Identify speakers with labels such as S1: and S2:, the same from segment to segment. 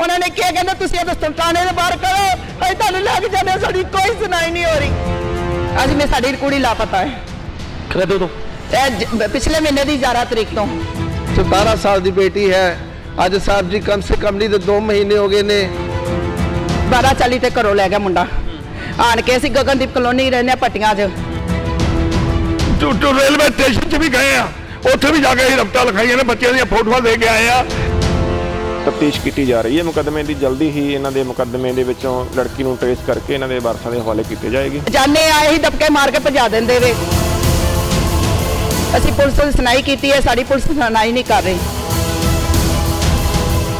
S1: ਉਹਨਾਂ ਨੇ ਕੀ ਕਹਿੰਦੇ ਤੁਸੀਂ ਇਹ ਥਾਣੇ ਦੇ ਬਾਹਰ ਕਰੋ ਅਸੀਂ ਤੁਹਾਨੂੰ ਲੈ ਕੇ ਜਾਂਦੇ ਸਾਡੀ ਕੋਈ ਸੁਣਾਈ ਨਹੀਂ ਹੋ ਰਹੀ। ਅੱਜ ਮੈਂ ਸਾਡੀ ਕੁੜੀ ਲਾਪਤਾ ਹੈ।
S2: ਕਦੋਂ ਤੋਂ?
S1: ਇਹ ਪਿਛਲੇ ਮਹੀਨੇ ਦੀ 11 ਤਰੀਕ ਤੋਂ।
S3: 17 ਸਾਲ ਦੀ ਬੇਟੀ ਹੈ। ਅੱਜ ਸਾਹਿਬ ਜੀ ਕਮ ਸੇ ਕਮ ਨਹੀਂ ਤੇ 2 ਮਹੀਨੇ ਹੋ ਗਏ ਨੇ।
S1: 12 ਚਾਲੀ ਤੇ ਘਰੋਂ ਲੈ ਗਿਆ ਮੁੰਡਾ। ਆਣ ਕੇ ਅਸੀਂ ਗਗਨਦੀਪ ਕਲੋਨੀ ਰਹਿੰਦੇ ਆ ਪੱਟੀਆਂ 'ਚ।
S4: ਟੂ ਰੇਲਵੇ ਸਟੇਸ਼ਨ 'ਚ ਵੀ ਗਏ ਆ। ਉੱਥੇ ਵੀ ਜਾ ਕੇ ਅਸੀਂ ਰਫਤਾ ਲਿਖਾਈਆਂ ਨੇ ਬੱਚਿਆਂ ਦੀਆਂ ਫੋਟੋਆਂ ਦੇ ਕੇ ਆਏ ਆ।
S5: ਤਫਤੀਸ਼ ਕੀਤੀ ਜਾ ਰਹੀ ਹੈ। ਮੁਕੱਦਮੇ ਦੀ ਜਲਦੀ ਹੀ ਇਹਨਾਂ ਦੇ ਮੁਕੱਦਮੇ ਦੇ ਵਿੱਚੋਂ ਲੜਕੀ ਨੂੰ ਟ੍ਰੇਸ ਕਰਕੇ ਇਹਨਾਂ ਦੇ ਵਾਰਸਾਂ ਦੇ ਹਵਾਲੇ ਕੀਤੇ ਜਾਏਗੀ।
S1: ਜਾਣੇ ਆਏ ਹੀ ਦਬਕੇ ਮਾਰ ਕੇ ਭਜਾ ਦਿੰਦੇ ਵੇ। ਅਸੀਂ ਪੁਲਿਸ ਨੂੰ ਸੁਣਾਈ ਕੀਤੀ ਹੈ, ਸਾਡੀ ਪੁਲਿਸ ਸੁਣਾਈ ਨਹੀਂ ਕਰ ਰਹੀ।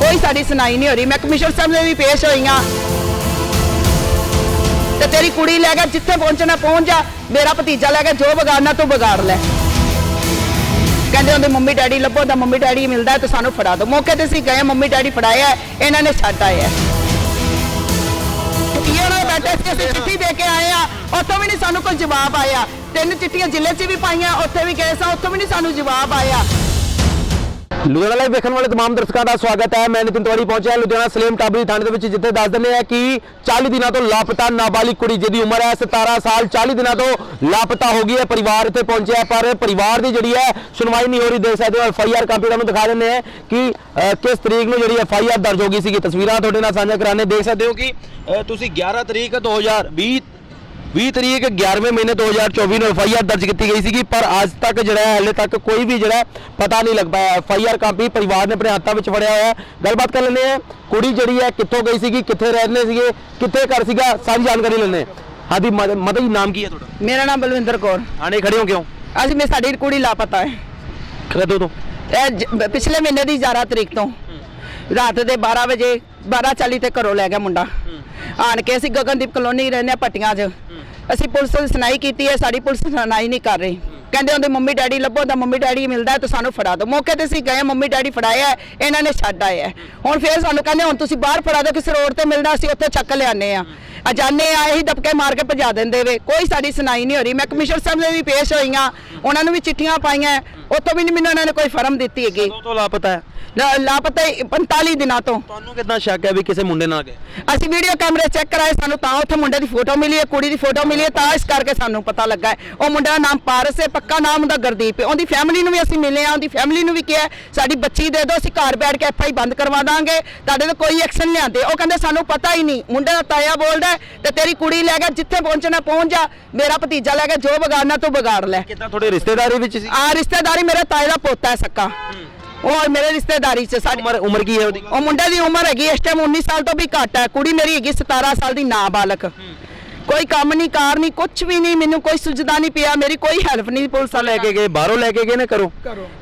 S1: ਕੋਈ ਸਾਡੀ ਸੁਣਾਈ ਨਹੀਂ ਹੋ ਰਹੀ। ਮੈਂ ਕਮਿਸ਼ਨਰ ਸਾਹਿਬ ਨੇ ਵੀ ਪੇਸ਼ ਹੋਈਆਂ। ਤੇ ਤੇਰੀ ਕੁੜੀ ਲੈ ਕੇ ਜਿੱਥੇ ਪਹੁੰਚਣਾ, ਪਹੁੰਚ ਜਾ। ਮੇਰਾ ਭਤੀਜਾ ਲੈ ਕੇ ਜੋ ਵਿਗਾੜਨਾ, ਤੂੰ ਵਿਗਾੜ ਲੈ। ਕਹਿੰਦੇ ਉਹਦੇ ਮੰਮੀ, ਡੈਡੀ ਲੱਭੋ ਤਾਂ ਮੰਮੀ, ਡੈਡੀ ਮਿਲਦਾ ਤੇ ਸਾਨੂੰ ਫੜਾ ਦਿਓ। ਮੌਕੇ ਤੇ ਅਸੀਂ ਗਏ, ਮੰਮੀ, ਡੈਡੀ ਫੜਾਇਆ, ਇਹਨਾਂ ਨੇ ਛੱਡ ਆਏ। ਹੈ ਇਹ ਬੈਠੇ ਸੀ, ਅਸੀਂ ਚਿੱਠੀ ਦੇ ਕੇ ਆਏ ਆ, ਉੱਥੋਂ ਵੀ ਨਹੀਂ ਸਾਨੂੰ ਕੋਈ ਜਵਾਬ ਆਇਆ। ਤਿੰਨ ਚਿੱਠੀਆਂ ਜ਼ਿਲ੍ਹੇ 'ਚ ਵੀ ਪਾਈਆਂ, ਉੱਥੇ ਵੀ ਗਏ ਸਾਂ, ਉੱਥੋਂ ਵੀ ਨਹੀਂ ਸਾਨੂੰ ਜਵਾਬ ਆਇਆ।
S2: ਲੁਧਿਆਣਾ ਲਾਈਵ ਵੇਖਣ ਵਾਲੇ तमाम ਦਰਸ਼ਕਾਂ ਦਾ ਸਵਾਗਤ ਹੈ ਮੈਂ ਨਿਤਿਨ ਤਿਵਾੜੀ ਪਹੁੰਚਿਆ ਲੁਧਿਆਣਾ ਸਲੇਮ ਟਾਬਰੀ ਥਾਣੇ ਦੇ ਵਿੱਚ ਜਿੱਥੇ ਦੱਸ ਦਿੰਦੇ ਆ ਕਿ 40 ਦਿਨਾਂ ਤੋਂ ਲਾਪਤਾ ਨਾਬਾਲਿਗ ਕੁੜੀ ਜਿਹਦੀ ਉਮਰ ਹੈ 17 ਸਾਲ 40 ਦਿਨਾਂ ਤੋਂ ਲਾਪਤਾ ਹੋ ਗਈ ਹੈ ਪਰਿਵਾਰ ਇੱਥੇ ਪਹੁੰਚਿਆ ਹੈ, ਪਰ ਪਰਿਵਾਰ ਦੀ ਜਿਹੜੀ ਹੈ ਸੁਣਵਾਈ ਨਹੀਂ ਹੋ ਰਹੀ ਦੇਖ ਸਕਦੇ ਹੋ ਐਫ ਆਈ ਆਰ ਕਾਪੀ ਤੁਹਾਨੂੰ ਦਿਖਾ ਦਿੰਦੇ ਆ ਕਿ ਅਹ, ਕਿਸ ਤਰੀਕ ਨੂੰ ਜਿਹੜੀ ਐਫ ਆਈ ਆਰ ਦਰਜ ਹੋ ਗਈ ਸੀਗੀ ਤਸਵੀਰਾਂ ਤੁਹਾਡੇ ਨਾਲ ਸਾਂਝਾ ਕਰਾਣੇ ਦੇਖ ਸਕਦੇ ਹੋ ਕਿ ਅਹ, ਤੁਸੀਂ 11 ਤਰੀਕ 2020 20 ਤਰੀਕ 11ਵੇਂ ਮਹੀਨੇ 2024 ਨੂੰ ਐਫਆਈਆਰ ਦਰਜ ਕੀਤੀ ਗਈ ਸੀਗੀ ਪਰ ਅੱਜ ਤੱਕ ਜਿਹੜਾ ਹੈ ਹਲੇ ਤੱਕ ਕੋਈ ਵੀ ਜਿਹੜਾ ਪਤਾ ਨਹੀਂ ਲੱਗ ਪਾਇਆ। ਐਫਆਈਆਰ ਕਾਪੀ ਪਰਿਵਾਰ ਨੇ ਆਪਣੇ ਹੱਥਾਂ ਵਿੱਚ ਫੜਿਆ ਹੋਇਆ ਹੈ। ਗੱਲਬਾਤ ਕਰ ਲੈਂਦੇ ਆ ਕੁੜੀ ਜਿਹੜੀ ਹੈ ਕਿੱਥੋਂ ਗਈ ਸੀਗੀ ਕਿੱਥੇ ਰਹਿੰਦੇ ਸੀਗੇ ਕਿੱਥੇ ਘਰ ਸੀਗਾ ਸਾਰੀ ਜਾਣਕਾਰੀ ਲੈਣੇ ਹਾਂਜੀ ਮਤਲਬ ਨਾਮ ਕੀ ਹੈ ਤੁਹਾਡਾ?
S1: ਮੇਰਾ ਨਾਮ ਬਲਵਿੰਦਰ ਕੌਰ।
S2: ਆਣੇ ਖੜੇ ਹੋ ਕਿਉਂ?
S1: ਅੱਜ ਮੈਂ ਸਾਡੀ ਕੁੜੀ ਲਾਪਤਾ ਹੈ।
S2: ਕਦੋਂ ਤੋਂ।
S1: ਇਹ ਪਿਛਲੇ ਮਹੀਨੇ ਦੀ 11 ਤਰੀਕ ਤੋਂ। ਰਾਤ ਦੇ 12 ਵਜੇ 12:40 ਤੇ ਘਰੋਂ ਲੈ ਗਿਆ ਮੁੰਡਾ। ਆਣ ਕੇ ਅਸੀਂ ਗਗਨਦੀਪ ਕਲੋਨੀ ਰਹਿੰਦੇ ਆ ਪੱਟੀਆਂ 'ਚ। ਅਸੀਂ ਪੁਲਿਸ ਨੂੰ ਸੁਣਾਈ ਕੀਤੀ ਹੈ, ਸਾਡੀ ਪੁਲਿਸ ਸੁਣਾਈ ਨਹੀਂ ਕਰ ਰਹੀ। ਕਹਿੰਦੇ ਉਹਦੇ ਮੰਮੀ ਡੈਡੀ ਲੱਭੋ, ਤਾਂ ਮੰਮੀ ਡੈਡੀ ਮਿਲਦਾ ਹੈ ਤਾਂ ਸਾਨੂੰ ਫੜਾ ਦਿਓ। ਮੌਕੇ ਤੇ ਅਸੀਂ ਗਏ, ਮੰਮੀ ਡੈਡੀ ਫੜਾਇਆ, ਇਹਨਾਂ ਨੇ ਛੱਡ ਆਏ ਹੁਣ ਫੇਰ ਸਾਨੂੰ ਕਹਿੰਦੇ, ਹੁਣ ਤੁਸੀਂ ਬਾਹਰ ਫੜਾ ਦਿਓ, ਕਿਸੇ ਰੋਡ ਤੇ ਮਿਲਦਾ ਅਸੀਂ ਉੱਥੇ ਚੱਕ ਲਿਆਨੇ ਆ ਅਜਾਨੇ ਆਏ ਹੀ ਦਬਕੇ ਮਾਰ ਕੇ ਭਜਾ ਦਿੰਦੇ ਵੇ। ਕੋਈ ਸਾਡੀ ਸੁਣਾਈ ਨਹੀਂ ਹੋ ਰਹੀ। ਮੈਂ ਕਮਿਸ਼ਨਰ ਸਾਹਿਬ ਨੇ ਵੀ ਪੇਸ਼ ਹੋਈਆਂ ਉਹਨਾਂ ਨੂੰ ਵੀ ਚਿੱਠੀਆਂ ਪਾਈਆਂ। ਉੱਥੋਂ ਵੀ ਨਹੀਂ ਮੈਨੂੰ ਉਹਨਾਂ ਨੇ ਕੋਈ ਫਰਮ ਦਿੱਤੀ ਹੈਗੀ।
S2: ਕਦੋਂ ਤੋਂ ਲਾਪਤਾ ਹੈ?
S1: ਲਾ- ਲਾਪਤਾ 45 ਦਿਨਾਂ ਤੋਂ।
S2: ਤੁਹਾਨੂੰ ਕਿੰਨਾ ਸ਼ੱਕ ਹੈ ਵੀ ਕਿਸੇ ਮੁੰਡੇ ਨਾਲ ਗਏ?
S1: ਅਸੀਂ ਵੀਡੀਓ ਕੈਮਰੇ ਚੈੱਕ ਕਰਾਏ ਸਾਨੂੰ ਤਾਂ ਉੱਥੇ ਮੁੰਡੇ ਦੀ ਫੋਟੋ ਮਿਲੀ ਹੈ ਕੁੜੀ ਦੀ ਫੋਟੋ ਮਿਲੀ ਹੈ ਤਾਂ ਇਸ ਕਰਕੇ ਸਾਨੂੰ ਪਤਾ ਲੱਗਾ ਹੈ। ਉਹ ਮੁੰਡੇ ਦਾ ਨਾਮ ਪਾਰਸ ਹੈ ਪੱਕਾ ਨਾਮ ਉਹਦਾ ਗੁਰਦੀਪ ਹੈ। ਉਹਦੀ ਫੈਮਿਲੀ ਨੂੰ ਵੀ ਅਸੀਂ ਮਿਲੇ ਆ ਉਹਦੀ ਫੈਮਿਲੀ ਨੂੰ ਵੀ ਕਿਹਾ ਸਾਡੀ ਬੱਚੀ ਦੇ ਦਿਓ ਅਸੀਂ ਘਰ ਬੈਠ ਕੇ ਐਫਆਈ ਬੰਦ ਕਰਵਾ ਦਾਂਗੇ। ਤੁਹਾਡੇ ਤੇ ਕੋਈ ਐਕਸ਼ਨ ਲਿਆਂਦੇ। ਉਹ ਕਹਿੰਦੇ ਸਾਨੂੰ ਪਤਾ ਹੀ ਨਹੀਂ। ਮੁੰਡੇ ਦਾ ਤਾਇਆ ਬੋਲਦਾ ਹੈ ਤੇ ਤੇਰੀ ਕੁੜੀ ਲੈ ਕੇ ਜਿੱਥੇ ਪਹੁੰਚਣਾ ਪਹੁੰਚ ਜਾ। ਮੇਰਾ ਭਤੀਜਾ ਲੈ ਕੇ ਜੋ ਵਿਗਾੜਨਾ ਤੂੰ ਵਿਗਾੜ ਲੈ।
S2: ਕਿੱਦਾਂ? ਤੁਹਾਡੇ ਰਿਸ਼ਤੇਦਾਰੀ ਵਿੱਚ ਸੀ?
S1: ਆ ਰਿਸ਼ਤੇਦਾਰੀ ਮੇਰੇ ਤਾਏ ਦਾ ਪੋਤਾ ਹੈ ਸੱਕਾ। ਉਹ ਮੇਰੇ ਰਿਸ਼ਤੇਦਾਰੀ ਚ ਸਾਡੀ
S2: ਉਮਰ ਉਮਰ ਕੀ ਹੈ ਉਹਦੀ?
S1: ਉਹ ਮੁੰਡੇ ਦੀ ਉਮਰ ਹੈਗੀ ਇਸ ਟਾਈਮ 19 ਸਾਲ ਤੋਂ ਵੀ ਘੱਟ ਹੈ। ਕੁੜੀ ਮੇਰੀ ਹੈਗੀ 17 ਸਾਲ ਦੀ ਨਾਬਾਲਗ। ਕੋਈ ਕੰਮ ਨਹੀਂ ਕਾਰ ਨਹੀਂ ਕੁਝ ਵੀ ਨਹੀਂ ਮੈਨੂੰ ਕੋਈ ਸੁਝਦਾ ਨਹੀਂ ਪਿਆ ਮੇਰੀ ਕੋਈ ਹੈਲਪ ਨਹੀਂ ਪੁਲਿਸ ਵਾਲੇ
S2: ਲੈ ਕੇ ਗਏ ਬਾਹਰੋਂ ਲੈ ਕੇ ਗਏ ਨੇ ਕਰੋ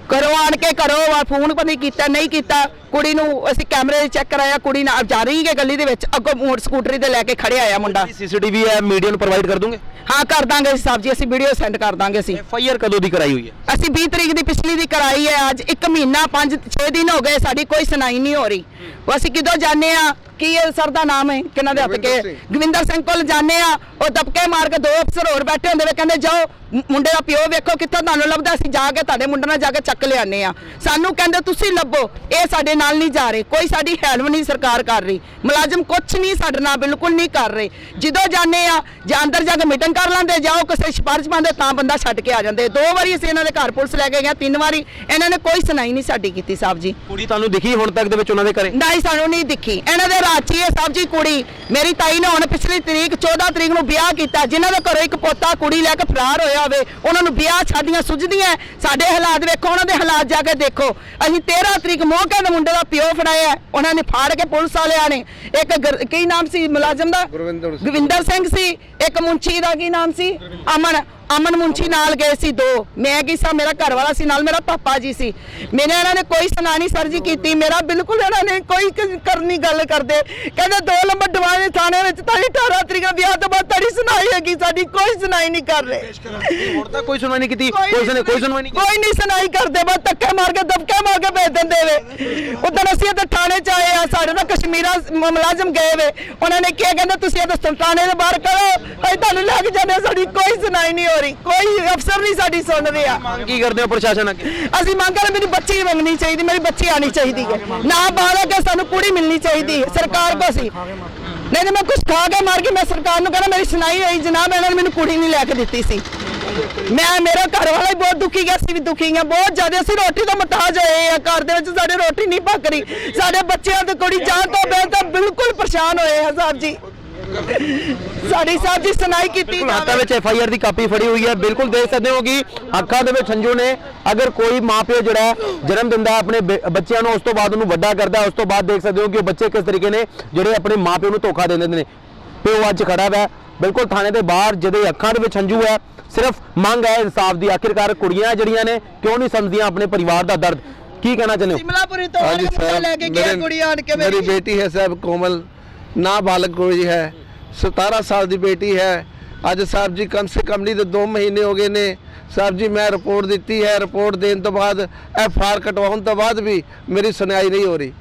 S1: ਕਰੋ ਆਣ ਕੇ ਕਰੋ ਆ ਫੋਨ ਪਤਾ ਨਹੀਂ ਕੀਤਾ ਨਹੀਂ ਕੀਤਾ। ਕੁੜੀ ਨੂੰ ਅਸੀਂ ਕੈਮਰੇ ਚੈੱਕ ਕਰਾਇਆ ਕੁੜੀ ਨਾਲ ਜਾ ਰਹੀ ਹੈ ਗਲੀ ਦੇ ਵਿੱਚ ਅੱਗੋਂ ਮੋਟਰ ਸਕੂਟਰੀ ਤੇ ਲੈ ਕੇ ਖੜਿਆ ਆਇਆ ਮੁੰਡਾ।
S2: ਸੀਸੀਟੀਵੀ ਹੈ ਮੀਡੀਆ ਨੂੰ ਪ੍ਰੋਵਾਈਡ ਕਰ ਦੂੰਗੇ?
S1: ਹਾਂ ਕਰ ਦਾਂਗੇ ਸਾਹਿਬ ਜੀ ਅਸੀਂ ਵੀਡੀਓ ਸੈਂਡ ਕਰ ਦਾਂਗੇ ਅਸੀਂ।
S2: ਐਫ ਆਈ ਆਰ ਕਦੋਂ ਦੀ ਕਰਾਈ ਹੋਈ ਹੈ?
S1: ਅਸੀਂ 20 ਤਰੀਕ ਦੀ ਪਿਛਲੀ ਦੀ ਕਰਾਈ ਹੈ ਅੱਜ 1 ਮਹੀਨਾ 5 6 ਦਿਨ ਹੋ ਗਏ ਸਾਡੀ ਕੋਈ ਸੁਣਾਈ ਨਹੀਂ ਹੋ ਰਹੀ। ਉਹ ਅਸੀਂ ਕਿਦੋਂ ਜਾਣੇ ਆ ਕੀ ਇਹ ਸਰ ਦਾ ਨਾਮ ਹੈ? ਕਿਹਨਾਂ ਦੇ ਹੱਥ ਕੇ? ਗਵਿੰਦਰ ਸਿੰਘ ਕੋਲ ਜਾਣੇ ਆ ਉਹ ਦਬਕੇ ਮਾਰ ਕੇ ਦੋ ਅਫਸਰ ਹੋਰ ਬੈਠੇ ਹੁੰਦੇ ਵੇ ਕਹਿੰਦੇ ਜਾਓ ਮੁੰਡੇ ਦਾ ਪਿਓ ਵੇਖੋ ਕਿੱਥੋਂ ਤੁਹਾਨੂੰ ਲੱਭਦਾ ਅਸੀਂ ਜਾ ਕੇ ਤੁਹਾਡੇ ਮੁੰਡੇ ਨਾਲ ਜਾ ਕੇ ਚੱਕ ਲਿਆਨੇ ਆ ਸਾਨੂੰ ਕਹਿੰਦੇ ਤੁਸੀਂ ਲੱਭੋ ਇਹ ਸਾਡੇ ਨਾਲ ਨਹੀਂ ਜਾ ਰਹੇ ਕੋਈ ਸਾਡੀ ਹੈਲਪ ਨਹੀਂ ਸਰਕਾਰ ਕਰ ਰਹੀ। ਮੁਲਾਜ਼ਮ ਕੁਛ ਨਹੀਂ ਸਾਡੇ ਨਾਲ ਬਿਲਕੁਲ ਨਹੀਂ ਕਰ ਰਹੇ। ਜਦੋਂ ਜਾਣੇ ਆ ਜਾਂ ਅੰਦਰ ਜਾ ਕੇ ਮੀਟਿੰਗ ਕਰ ਲੈਂਦੇ ਜਾਓ ਕਿਸੇ ਸਿਫਾਰਿਸ਼ ਪਾਉਂਦੇ ਤਾਂ ਬੰਦਾ ਛੱਡ ਕੇ ਆ ਜਾਂਦੇ। ਦੋ ਵਾਰੀ ਅਸੀਂ ਇਹਨਾਂ ਦੇ ਘਰ ਪੁਲਿਸ ਲੈ ਕੇ ਗਏ ਤਿੰਨ ਵਾਰੀ। ਇਹਨਾਂ ਨੇ ਕੋਈ ਸੁਣਾਈ ਨਹੀਂ ਸਾਡੀ ਕੀਤੀ ਸਾਹਿਬ ਜੀ।
S2: ਕੁੜੀ ਤੁਹਾਨੂੰ ਦਿਖੀ ਹੁਣ ਤੱਕ ਦੇ ਵਿੱਚ ਉਹਨਾਂ ਦੇ ਘਰੇ?
S1: ਨਹੀਂ ਸਾਨੂੰ ਨਹੀਂ ਦਿਖੀ। ਇਹਨਾਂ ਦੇ ਰਾਚੀ ਹੈ ਸਾਹਿਬ ਜੀ ਕੁੜੀ। ਮੇਰੀ ਤਾਈ ਨੇ ਹੁਣ ਪਿਛਲੀ ਤਰੀਕ 14 ਤਰੀਕ ਨੂੰ ਵਿਆਹ ਕੀਤਾ। ਜਿਨ੍ਹਾਂ ਦੇ ਘਰੋਂ ਇੱਕ ਪੋਤਾ ਕੁੜੀ ਲੈ ਕੇ ਫਰਾਰ ਹੋਇਆ ਹੋਵੇ ਉਹਨਾਂ ਨੂੰ ਵਿਆਹ ਛਾਡੀਆਂ ਸੁਝਦੀਆਂ। ਸਾਡੇ ਹਾਲਾਤ ਵੇਖੋ ਉਹਨਾਂ ਦੇ ਹਾਲਾਤ ਜਾ ਕੇ ਦੇਖੋ। ਅਸੀਂ 13 ਤਰੀਕ ਮੋਹਕੇ ਦੇ ਮੁੰਡੇ ਦਾ ਪਿਓ ਫੜਾਇਆ ਉਹਨਾਂ ਨੇ ਫਾੜ ਕੇ ਪੁਲਿਸ ਵਾਲਿਆਂ ਨੇ। ਇੱਕ ਗੁਰ- ਕੀ ਨਾਮ ਸੀ ਮੁਲਾਜ਼ਮ ਦਾ?
S3: ਗੁਰਵਿੰਦਰ ਸਿੰਘ।
S1: ਸੀ। ਇੱਕ ਮੁੰਚੀ ਦਾ ਕੀ ਨਾਮ ਸੀ? ਅਮਨ। ਅਮਨ ਮੁੰਚੀ ਨਾਲ ਗਏ ਸੀ ਦੋ। ਮੈਂ ਕੀ ਸਾਂ? ਮੇਰਾ ਘਰ ਵਾਲਾ ਸੀ ਨਾਲ ਮੇਰਾ ਪਾਪਾ ਜੀ ਸੀ। ਮੇਰੇ ਇਹਨਾਂ ਨੇ ਕੋਈ ਸੁਣਾਣੀ ਸਰ ਜੀ ਕੀਤੀ। ਮੇਰਾ ਬਿਲਕੁਲ ਇਹਨਾਂ ਨੇ ਕੋਈ ਕਰਨੀ ਗੱਲ ਕਰਦੇ। ਕਹਿੰਦੇ ਦੋ ਨੰਬਰ ਦਿਵਾਣੇ ਥਾਣੇ ਵਿੱਚ ਤਾਂ 18 ਤਰੀਕ ਨੂੰ ਵਿਆਹ ਤੋਂ ਬਾਅਦ ਸੁਣਾਈ ਹੈਗੀ ਸਾਡੀ ਕੋਈ ਸੁਣਾਈ ਨਹੀਂ ਕਰ ਰਹੇ।
S2: ਹੁਣ ਤੱਕ ਕੋਈ ਸੁਣਵਾਈ ਨਹੀਂ ਕੀਤੀ। ਪੁਲਿਸ ਨੇ ਕੋਈ ਸੁਣਵਾਈ ਨਹੀਂ ਕੀਤੀ।
S1: ਕੋਈ ਨਹੀਂ ਸੁਣਾਈ ਕਰਦੇ ਬਸ ਧੱਕੇ ਮਾਰ ਕੇ ਦਬਕੇ ਮਾਰ ਕੇ ਭੇਜ ਦਿੰਦੇ ਵੇ। ਉਦੋਂ ਅਸੀਂ ਇੱਥੇ ਥਾਣੇ ਚ ਆਏ ਆ ਸਾਡੇ ਨਾਲ ਕਸ਼ਮੀਰਾ ਮੁਲਾਜ਼ਮ ਗਏ ਵੇ। ਉਹਨਾਂ ਨੇ ਕੀ ਕਹਿੰਦੇ ਤੁਸੀਂ ਇਹ ਥਾਣੇ ਦੇ ਬਾਹਰ ਕਰੋ। ਅਸੀਂ ਤੁਹਾਨੂੰ ਲੈ ਕੇ ਜਾਂਦੇ ਸਾਡੀ ਕੋਈ ਸੁਣਾਈ ਨਹੀਂ ਹੋ ਰਹੀ। ਕੋਈ ਅਫਸਰ ਨਹੀਂ ਸਾਡੀ ਸੁਣ ਰਿਹਾ।
S2: ਮੰਗ ਕੀ ਕਰਦੇ ਹੋ ਪ੍ਰਸ਼ਾਸਨ ਅੱਗੇ?
S1: ਅਸੀਂ ਮੰਗ ਕਰ ਮੇਰੀ ਬੱਚੀ ਮੰਗਣੀ ਚਾਹੀਦੀ ਮੇਰੀ ਬੱਚੀ ਆਣੀ ਚਾਹੀਦੀ ਹੈ। ਨਾ ਬਾਲਕ ਹੈ ਸਾਨੂੰ ਕੁੜੀ ਮਿਲਣੀ ਚਾਹੀਦੀ ਹੈ। ਸਰਕਾਰ ਕੋ ਸੀ ਨਹੀਂ ਤੇ ਮੈਂ ਕੁਝ ਖਾ ਕੇ ਮਾਰ ਕੇ ਮੈਂ ਸਰਕਾਰ ਨੂੰ ਕਹਿੰਦਾ ਮੇਰੀ ਸੁਣਾਈ ਹੋਈ, ਜਨਾਬ ਇਹਨਾਂ ਨੇ ਮੈਨੂੰ ਕੁੜੀ ਨਹੀਂ ਲੈ ਕੇ ਦਿੱਤੀ ਸੀ। ਮੈਂ, ਮੇਰਾ ਘਰ ਵਾਲਾ ਹੀ ਬਹੁਤ ਦੁਖੀ ਗਿਆ ਸੀ ਵੀ ਦੁਖੀ ਗਿਆ ਬਹੁਤ ਜ਼ਿਆਦਾ, ਅਸੀਂ ਰੋਟੀ ਤੋਂ ਮਤਾਜ ਹੋਏ ਆ, ਘਰ ਦੇ ਵਿੱਚ ਸਾਡੇ ਰੋਟੀ ਨਹੀਂ ਪੱਕ ਰਹੀ ਸਾਡੇ ਬੱਚਿਆਂ ਤੇ ਕੁੜੀ ਜਾਣ ਤੋਂ ਪਹਿਲਾਂ ਤਾਂ ਬਿਲਕੁਲ ਪਰੇਸ਼ਾਨ ਹੋਏ ਆ, ਸਾਹਿਬ ਜੀ। ਸਾਡੀ ਸਾਹਿਬ ਦੀ ਸੁਣਾਈ ਕੀਤੀ
S2: ਬਿਲਕੁਲ ਹੱਥਾਂ ਵਿੱਚ ਐਫ ਆਈ ਆਰ ਦੀ ਕਾਪੀ ਫੜੀ ਹੋਈ ਹੈ। ਬਿਲਕੁਲ ਦੇਖ ਸਕਦੇ ਹੋ ਕਿ ਅੱਖਾਂ ਦੇ ਵਿੱਚ ਹੰਝੂ ਨੇ। ਅਗਰ ਕੋਈ ਮਾਪਿਓ ਜਿਹੜਾ ਜਨਮ ਦਿੰਦਾ ਆਪਣੇ ਬੱਚਿਆਂ ਨੂੰ ਉਸ ਤੋਂ ਬਾਅਦ ਉਹਨੂੰ ਵੱਡਾ ਕਰਦਾ ਉਸ ਤੋਂ ਬਾਅਦ ਦੇਖ ਸਕਦੇ ਹੋ ਕਿ ਉਹ ਬੱਚੇ ਕਿਸ ਤਰੀਕੇ ਨੇ ਜਿਹੜੇ ਆਪਣੇ ਮਾਪਿਓ ਨੂੰ ਧੋਖਾ ਦੇ ਦਿੰਦੇ ਨੇ। ਪਿਓ ਅੱਜ ਖੜਾ ਹੈ ਬਿਲਕੁਲ ਥਾਣੇ ਦੇ ਬਾਹਰ ਜਿਹਦੇ ਅੱਖਾਂ ਦੇ ਵਿੱਚ ਹੰਝੂ ਹੈ ਸਿਰਫ ਮੰਗ ਹੈ ਇਨਸਾਫ ਦੀ। ਆਖਿਰਕਾਰ ਕੁੜੀਆਂ ਜਿਹੜੀਆਂ ਨੇ ਕਿਉਂ ਨਹੀਂ ਸਮਝਦੀਆਂ ਆਪਣੇ ਪਰਿਵਾਰ ਦਾ ਦਰਦ? ਕੀ ਕਹਿਣਾ ਚਾਹੁੰਦੇ ਹੋ?
S1: ਸਿਮਲਾਪੁਰੀ ਤੋਂ ਲੈ ਕੇ ਗਿਆ ਸਾਹਬ ਆਣ ਕੇ ਮੇਰੀ
S3: ਬੇਟੀ ਹੈ ਸਾਹਿਬ ਕੋਮਲ। ਨਾ ਨਾਬਾਲਗ ਕੋਈ ਹੈ। 17 ਸਾਲ ਦੀ ਬੇਟੀ ਹੈ। ਅੱਜ ਸਾਹਿਬ ਜੀ ਕਮ ਸੇ ਕਮ ਨਹੀਂ ਤੇ 2 ਮਹੀਨੇ ਹੋ ਗਏ ਨੇ। ਸਾਹਿਬ ਜੀ, ਮੈਂ ਰਿਪੋਰਟ ਦਿੱਤੀ ਹੈ। ਰਿਪੋਰਟ ਦੇਣ ਤੋਂ ਬਾਅਦ ਐਫ ਆਰ ਕਟਵਾਉਣ ਤੋਂ ਬਾਅਦ ਵੀ ਮੇਰੀ ਸੁਣਾਈ ਨਹੀਂ ਹੋ ਰਹੀ।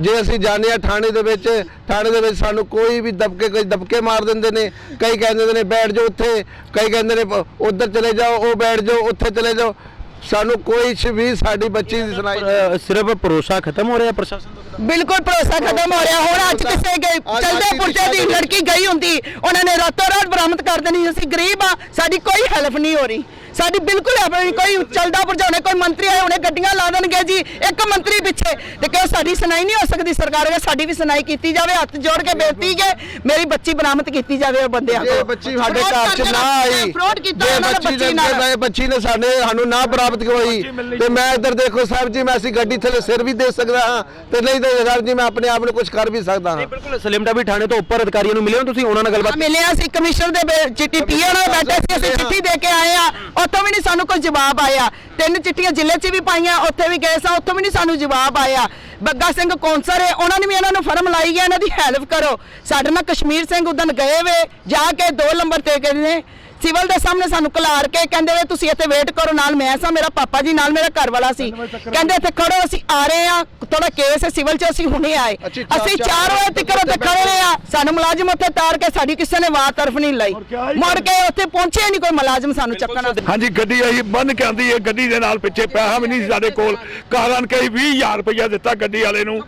S3: ਜੇ ਅਸੀਂ ਜਾਣੇ ਆ ਥਾਣੇ ਦੇ ਵਿੱਚ, ਥਾਣੇ ਦੇ ਵਿੱਚ ਸਾਨੂੰ ਕੋਈ ਵੀ ਦਬਕੇ, ਕੋਈ ਦਬਕੇ ਮਾਰ ਦਿੰਦੇ ਨੇ। ਕਈ ਕਹਿੰਦੇ ਨੇ, ਬੈਠ ਜਾਓ ਉੱਥੇ। ਕਈ ਕਹਿੰਦੇ ਨੇ ਉਧਰ ਚਲੇ ਜਾਓ, ਉਹ ਬੈਠ ਜਾਓ, ਉੱਥੇ ਚਲੇ ਜਾਓ। ਸਾਨੂੰ ਕੋਈ ਵੀ ਸਾਡੀ ਬੱਚੀ ਦੀ ਸੁਣਾਈ
S2: ਅ, ਸਿਰਫ ਭਰੋਸਾ ਖਤਮ ਹੋ ਰਿਹਾ ਪ੍ਰਸ਼ਾਸਨ ਦਾ
S1: ਬਿਲਕੁਲ ਭਰੋਸਾ ਖਤਮ ਹੋ ਰਿਹਾ। ਹੁਣ ਅੱਜ ਕਿਸੇ ਗਏ
S3: ਅੱਜ
S1: ਚਲਦੇ ਪੁਰਜੇ ਦੀ ਲੜਕੀ ਗਈ ਹੁੰਦੀ। ਉਹਨਾਂ ਨੇ ਰਾਤੋਂ ਰਾਤ ਬਰਾਮਦ ਕਰ ਦੇਣੀ। ਅਸੀਂ ਗਰੀਬ ਆ। ਸਾਡੀ ਕੋਈ ਹੈਲਪ ਨਹੀਂ ਹੋ ਰਹੀ। ਸਾਡੀ ਬਿਲਕੁਲ ਨਹੀਂ ਕੋਈ ਚਲਦਾ ਪੁਰਜਾਉਣੇ ਕੋਈ ਮੰਤਰੀ ਆਏ ਉਹਨੇ ਗੱਡੀਆਂ ਲਾ ਦੇਣਗੇ ਜੀ ਇੱਕ ਮੰਤਰੀ ਪਿੱਛੇ। ਤੇ ਕਿਉਂ ਸਾਡੀ ਸੁਣਾਈ ਨਹੀਂ ਹੋ ਸਕਦੀ ਸਰਕਾਰ ਦੇ ਸਾਡੀ ਵੀ ਸੁਣਾਈ ਕੀਤੀ ਜਾਵੇ ਹੱਥ ਜੋੜ ਕੇ ਬੇਨਤੀ ਹੈ ਮੇਰੀ ਬੱਚੀ ਬਰਾਮਦ ਕੀਤੀ ਜਾਵੇ ਉਹ ਬੰਦਿਆਂ
S3: ਜੇ
S1: ਕੋਲ।
S3: ਬੱਚੀ ਸਾਡੇ ਘਰ 'ਚ ਨਾ ਆਈ
S1: ਫਰੋਡ ਕੀਤਾ
S3: ਜੇ ਬੱਚੀ
S1: ਬੱਚੀ
S3: ਦੇ
S1: ਨਾਲ।
S3: ਬੱਚੀ ਨੇ ਸਾਡੇ ਸਾਨੂੰ ਨਾ ਪ੍ਰਾਪਤ ਹੋਈ ਤੇ ਮੈਂ ਇੱਧਰ ਦੇਖੋ ਸਾਹਿਬ ਜੀ ਮੈਂ ਅਸੀਂ ਗੱਡੀ ਥੱਲੇ ਸਿਰ ਵੀ ਦੇ ਸਕਦਾ ਹਾਂ ਤੇ ਨਹੀਂ ਤਾਂ ਸਾਹਿਬ ਜੀ ਮੈਂ ਆਪਣੇ ਆਪ ਨੂੰ ਕੁਝ ਕਰ ਵੀ ਸਕਦਾ ਹਾਂ।
S2: ਬਿਲਕੁਲ ਸਲੀਮ ਵੀ ਥਾਣੇ ਤੋਂ ਉੱਪਰ ਅਧਿਕਾਰੀਆਂ ਨੂੰ ਮਿਲੇ ਹੋ ਤੁਸੀਂ ਉਹਨਾਂ ਨਾਲ ਗੱਲਬਾਤ
S1: ਮਿਲਿਆ ਸੀ ਕਮਿਸ਼ਨਰ ਦੇ ਚਿੱਠੀ ਪੀਏ ਨਾਲ ਬੈਠੇ ਸੀ ਅਸੀਂ ਚਿੱਠੀ ਦੇ ਕੇ ਆਏ ਆ ਉੱਥੋਂ ਵੀ ਨਹੀਂ ਸਾਨੂੰ ਕੋਈ ਜਵਾਬ ਆਇਆ। ਤਿੰਨ ਚਿੱਠੀਆਂ ਜ਼ਿਲ੍ਹੇ 'ਚ ਵੀ ਪਾਈਆਂ, ਉੱਥੇ ਵੀ ਗਏ ਸਾਂ, ਉੱਥੋਂ ਵੀ ਨਹੀਂ ਸਾਨੂੰ ਜਵਾਬ ਆਇਆ। ਬੱਗਾ ਸਿੰਘ ਕੌਂਸਰ ਹੈ ਉਹਨਾਂ ਨੇ ਵੀ ਇਹਨਾਂ ਨੂੰ ਫਰਮ ਲਾਈ ਹੈ ਇਹਨਾਂ ਦੀ ਹੈਲਪ ਕਰੋ। ਸਾਡੇ ਨਾਲ ਕਸ਼ਮੀਰ ਸਿੰਘ ਉਦਨ ਗਏ ਵੇ, ਜਾ ਕੇ ਦੋ ਨੰਬਰ ਤੇ ਕਹਿੰਦੇ ਸਿਵਲ ਦੇ ਸਾਹਮਣੇ ਸਾਨੂੰ ਕਲਾਰ ਕੇ ਕਹਿੰਦੇ ਵੇ ਤੁਸੀਂ ਇੱਥੇ ਵੇਟ ਕਰੋ ਨਾਲ ਮੈਂ ਸਾਂ ਮੇਰਾ ਪਾਪਾ ਜੀ ਨਾਲ ਮੇਰਾ ਘਰ ਵਾਲਾ ਸੀ ਕਹਿੰਦੇ ਇੱਥੇ ਖੜੋ ਅਸੀਂ ਆ ਰਹੇ ਆ ਥੋੜਾ ਕੇਸ ਹੈ ਸਿਵਲ 'ਚ ਅਸੀਂ ਹੁਣੇ ਆਏ। ਅਸੀਂ
S3: ਚਾਰ
S1: 4 ਵਜੇ ਤੱਕ ਉੱਥੇ ਖੜੇ ਰਹੇ ਆ ਸਾਨੂੰ ਮੁਲਾਜ਼ਮ ਉੱਥੇ ਤਾਰ ਕੇ ਸਾਡੀ ਕਿਸੇ ਨੇ ਵਾਰ ਤਰਫ ਨਹੀਂ ਲਈ। ਮੁੜ ਕੇ ਉੱਥੇ ਪਹੁੰਚੇ ਨਹੀਂ ਕੋਈ ਮੁਲਾਜ਼ਮ ਸਾਨੂੰ ਚੱਕਣ
S4: ਹਾਂਜੀ ਗੱਡੀ ਆਈ ਬੰਨ ਕੇ ਆਂਦੀ ਹੈ ਗੱਡੀ ਦੇ ਨਾਲ ਪਿੱਛੇ ਪੈਸਾ ਵੀ ਨਹੀਂ ਸੀ ਸਾਡੇ ਕੋਲ। ਕਾਰਨ ਕਈ 20000 ਰੁਪਇਆ ਦਿੱਤਾ ਗੱਡੀ ਵਾਲੇ ਨੂੰ।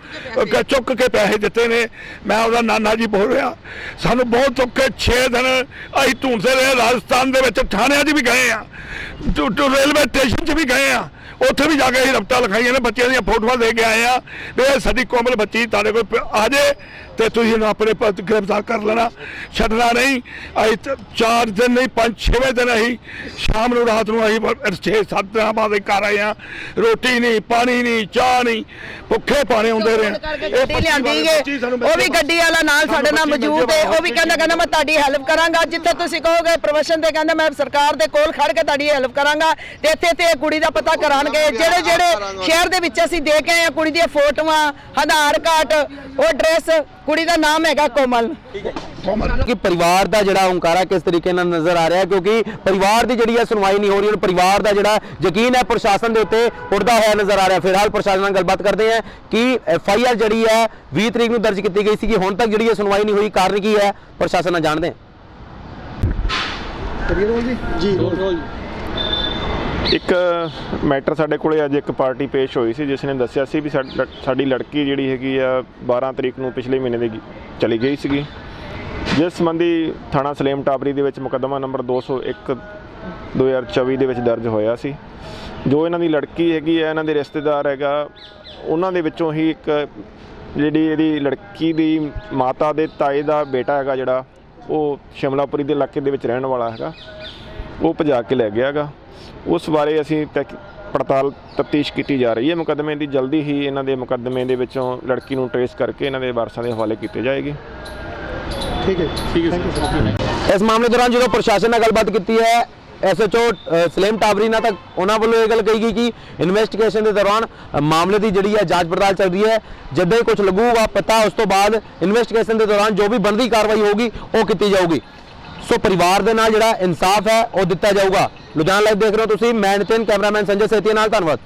S4: ਚੁੱਕ ਕੇ ਪੈਸੇ ਦਿੱਤੇ ਨੇ। ਮੈਂ ਉਹਦਾ ਨਾਨਾ ਜੀ ਬੋਲ ਰਿਹਾ। ਸਾਨੂੰ ਬਹੁਤ ਚੁੱਕ ਕੇ 6 ਦਿਨ ਅਸੀਂ ਢੂੰਡਦੇ ਰਹੇ ਰਾਜਸਥਾਨ ਦੇ ਵਿੱਚ ਥਾਣਿਆਂ 'ਚ ਵੀ ਗਏ ਆ ਰੇਲਵੇ ਸਟੇਸ਼ਨ 'ਚ ਵੀ ਗਏ ਆ। ਉੱਥੇ ਵੀ ਜਾ ਕੇ ਅਸੀਂ ਰਫਤਾ ਲਿਖਾਈਆਂ ਨੇ ਬੱਚਿਆਂ ਦੀਆਂ ਫੋਟੋਆਂ ਦੇ ਕੇ ਆਏ ਆ। ਵੀ ਇਹ ਸਾਡੀ ਕੋਮਲ ਬੱਚੀ ਤੁਹਾਡੇ ਕੋਲ ਪ- ਆ ਜੇ ਤੇ ਤੁਸੀਂ ਇਹਨੂੰ ਆਪਣੇ ਪ- ਗ੍ਰਿਫਤਾਰ ਕਰ ਲੈਣਾ। ਛੱਡਣਾ ਨਹੀਂ। ਅਸੀਂ ਤੇ ਚਾਰ ਦਿਨ ਨਹੀਂ ਪੰਜ ਛੇਵੇਂ ਦਿਨ ਅਸੀਂ ਸ਼ਾਮ ਨੂੰ ਰਾਤ ਨੂੰ ਅਸੀਂ ਛੇ ਸੱਤ ਦਿਨਾਂ ਬਾਅਦ ਅਸੀਂ ਘਰ ਆਏ ਆ। ਰੋਟੀ ਨਹੀਂ ਪਾਣੀ ਨਹੀਂ ਚਾਹ ਨਹੀਂ ਭੁੱਖੇ ਪਾਣੇ ਹੁੰਦੇ ਰਹੇ
S1: ਗੱਡੀ ਲਿਆਂਦੀ ਏ? ਉਹ ਵੀ ਗੱਡੀ ਵਾਲਾ ਨਾਲ ਸਾਡੇ ਨਾਲ ਮੌਜੂਦ ਹੈ ਉਹ ਵੀ ਕਹਿੰਦਾ ਕਹਿੰਦਾ ਮੈਂ ਤੁਹਾਡੀ ਹੈਲਪ ਕਰਾਂਗਾ। ਜਿੱਥੇ ਤੁਸੀਂ ਕਹੋਗੇ ਪ੍ਰੋਫੈਸ਼ਨ ਤੇ ਕਹਿੰਦਾ ਮੈਂ ਸਰਕਾਰ ਦੇ ਕੋਲ ਖੜ ਕੇ ਤੁਹਾਡੀ ਹੈਲਪ ਕਰਾਂਗਾ। ਤੇ ਇੱਥੇ ਤੇ ਇਹ ਕੁੜੀ ਦਾ ਪਤਾ ਕਰਾਂਗੇ ਜਿਹੜੇ ਜਿਹੜੇ ਸ਼ਹਿਰ ਦੇ ਵਿੱਚ ਅਸੀਂ ਦੇ ਕੇ ਆਏ ਆ ਕੁੜੀ ਦੀਆਂ ਫੋਟੋਆਂ ਆਧਾਰ ਕਾਰਡ ਉਹ ਐਡਰੈਸ ਕੁੜੀ ਦਾ ਨਾਮ ਹੈਗਾ ਕੋਮਲ।
S2: ਕਿ ਪਰਿਵਾਰ ਦਾ ਜਿਹੜਾ ਓੰਕਾਰਾ ਕਿਸ ਤਰੀਕੇ ਨਾਲ ਨਜ਼ਰ ਆ ਰਿਹਾ ਕਿਉਂਕਿ ਪਰਿਵਾਰ ਦੀ ਜਿਹੜੀ ਹੈ ਸੁਣਵਾਈ ਨਹੀਂ ਹੋ ਰਹੀ ਔਰ ਪਰਿਵਾਰ ਦਾ ਜਿਹੜਾ ਯਕੀਨ ਹੈ ਪ੍ਰਸ਼ਾਸਨ ਦੇ ਉੱਤੇ ਉੱਡਦਾ ਹੋਇਆ ਨਜ਼ਰ ਆ ਰਿਹਾ। ਫਿਲਹਾਲ ਪ੍ਰਸ਼ਾਸਨ ਨਾਲ ਗੱਲਬਾਤ ਕਰਦੇ ਹਾਂ ਕਿ ਐਫ ਆਈ ਆਰ ਜਿਹੜੀ ਹੈ 20 ਤਰੀਕ ਨੂੰ ਦਰਜ ਕੀਤੀ ਗਈ ਸੀ ਕਿ ਹੁਣ ਤੱਕ ਜਿਹੜੀ ਹੈ ਸੁਣਵਾਈ ਨਹੀਂ ਹੋਈ ਕਾਰਨ ਕੀ ਹੈ ਪ੍ਰਸ਼ਾਸਨ ਨਾਲ ਜਾਣਦੇ ਹਾਂ।
S5: ਇੱਕ ਮੈਟਰ ਸਾਡੇ ਕੋਲੇ ਅੱਜ ਇੱਕ ਪਾਰਟੀ ਪੇਸ਼ ਹੋਈ ਸੀ, ਜਿਸ ਨੇ ਦੱਸਿਆ ਸੀ ਵੀ ਸਾਡ- ਸਾਡੀ ਲੜਕੀ ਜਿਹੜੀ ਹੈਗੀ ਆ 12 ਤਰੀਕ ਨੂੰ ਪਿਛਲੇ ਮਹੀਨੇ ਦੀ ਚਲੀ ਗਈ ਸੀਗੀ। ਜਿਸ ਸੰਬੰਧੀ ਥਾਣਾ ਸਲੇਮ ਟਾਬਰੀ ਦੇ ਵਿੱਚ ਮੁਕੱਦਮਾ ਨੰਬਰ 201 2024 ਦੇ ਵਿੱਚ ਦਰਜ ਹੋਇਆ ਸੀ। ਜੋ ਇਹਨਾਂ ਦੀ ਲੜਕੀ ਹੈਗੀ ਆ, ਇਹਨਾਂ ਦੇ ਰਿਸ਼ਤੇਦਾਰ ਹੈਗਾ, ਉਹਨਾਂ ਦੇ ਵਿੱਚੋਂ ਹੀ ਇੱਕ ਜਿਹੜੀ ਇਹਦੀ ਲੜਕੀ ਦੀ ਮਾਤਾ ਦੇ ਤਾਏ ਦਾ ਬੇਟਾ ਹੈਗਾ ਜਿਹੜਾ, ਉਹ ਸ਼ਿਮਲਾਪੁਰੀ ਦੇ ਇਲਾਕੇ ਦੇ ਵਿੱਚ ਰਹਿਣ ਵਾਲਾ ਹੈਗਾ, ਉਹ ਭਜਾ ਕੇ ਲੈ ਗਿਆ ਹੈਗਾ। ਉਸ ਬਾਰੇ ਅਸੀਂ ਪੜਤਾਲ ਤਫਤੀਸ਼ ਕੀਤੀ ਜਾ ਰਹੀ ਹੈ। ਮੁਕੱਦਮੇ ਦੀ ਜਲਦੀ ਹੀ ਇਹਨਾਂ ਦੇ ਮੁਕੱਦਮੇ ਦੇ ਵਿੱਚੋਂ ਲੜਕੀ ਨੂੰ ਟ੍ਰੇਸ ਕਰਕੇ ਇਹਨਾਂ ਦੇ ਵਾਰਸਾਂ ਦੇ ਹਵਾਲੇ ਕੀਤੇ ਜਾਏਗੀ।
S2: ਇਸ ਮਾਮਲੇ ਦੌਰਾਨ ਜਦੋਂ ਪ੍ਰਸ਼ਾਸਨ ਨਾਲ ਗੱਲਬਾਤ ਕੀਤੀ ਹੈ ਐਸਐਚਓ ਸਲੇਮ ਟਾਬਰੀ ਨਾਲ ਤਾਂ ਉਹਨਾਂ ਵੱਲੋਂ ਇਹ ਗੱਲ ਕਹੀ ਗਈ ਕਿ ਇਨਵੈਸਟੀਗੇਸ਼ਨ ਦੇ ਦੌਰਾਨ ਮਾਮਲੇ ਦੀ ਜਿਹੜੀ ਹੈ ਜਾਂਚ ਪੜਤਾਲ ਚੱਲ ਰਹੀ ਹੈ। ਜਦੋਂ ਹੀ ਕੁਝ ਲੱਗੂਗਾ ਪਤਾ ਉਸ ਤੋਂ ਬਾਅਦ ਇਨਵੈਸਟੀਗੇਸ਼ਨ ਦੇ ਦੌਰਾਨ ਜੋ ਵੀ ਬਣਦੀ ਕਾਰਵਾਈ ਹੋਊਗੀ ਉਹ ਕੀਤੀ ਜਾਊਗੀ। ਸੋ ਪਰਿਵਾਰ ਦੇ ਨਾਲ ਜਿਹੜਾ ਇਨਸਾਫ ਹੈ ਉਹ ਦਿੱਤਾ ਜਾਊਗਾ। ਲੁਧਿਆਣਾ ਲਾਈਵ ਦੇਖ ਰਹੇ ਹੋ ਤੁਸੀਂ। ਮੈਂ ਨਿਤਿਨ ਕੈਮਰਾਮੈਨ ਸੰਜੇ ਸੇਤੀਆ ਨਾਲ ਧੰਨਵਾਦ।